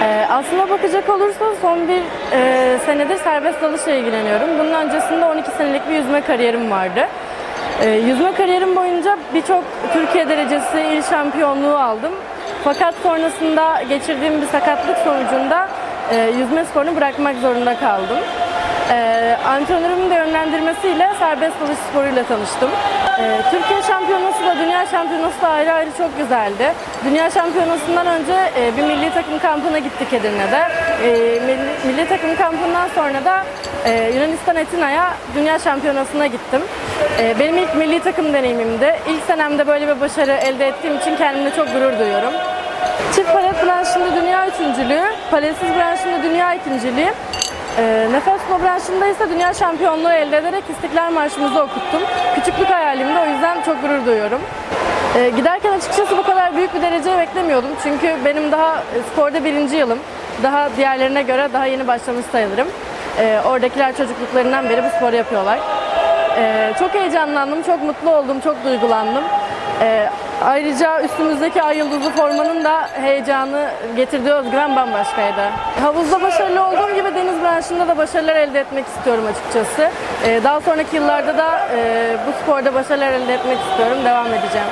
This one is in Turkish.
Ee, aslına bakacak olursa son bir e, senedir serbest dalışla ilgileniyorum. Bunun öncesinde 12 senelik bir yüzme kariyerim vardı. Ee, yüzme kariyerim boyunca birçok Türkiye derecesi il şampiyonluğu aldım. Fakat sonrasında geçirdiğim bir sakatlık sonucunda e, yüzme sporunu bırakmak zorunda kaldım. Ee, antrenörümün de yönlendirmesiyle serbest dalış sporuyla tanıştım. Ee, Türkiye şampiyonası da dünya şampiyonası da ayrı ayrı çok güzeldi. Dünya şampiyonasından önce e, bir milli takım kampına gittik Edirne'de. E, milli, milli takım kampından sonra da e, Yunanistan Etina'ya dünya şampiyonasına gittim. E, benim ilk milli takım deneyimimdi. İlk senemde böyle bir başarı elde ettiğim için kendimle çok gurur duyuyorum. Çift palet branşında dünya üçüncülüğü, paletsiz branşında dünya ikinciliği, e, nefes tutma branşında ise dünya şampiyonluğu elde ederek İstiklal Marşımızı okuttum. Küçüklük hayalimdi o yüzden çok gurur duyuyorum. E, giderken açıkçası bu kadar büyük bir dereceyi beklemiyordum. Çünkü benim daha e, sporda birinci yılım. Daha diğerlerine göre daha yeni başlamış sayılırım. E, oradakiler çocukluklarından beri bu sporu yapıyorlar. E, çok heyecanlandım, çok mutlu oldum, çok duygulandım. E, ayrıca üstümüzdeki ay yıldızlı formanın da heyecanı getirdiği özgüven bambaşkaydı. Havuzda başarılı olduğum gibi deniz branşında da başarılar elde etmek istiyorum açıkçası. E, daha sonraki yıllarda da e, bu sporda başarılar elde etmek istiyorum, devam edeceğim.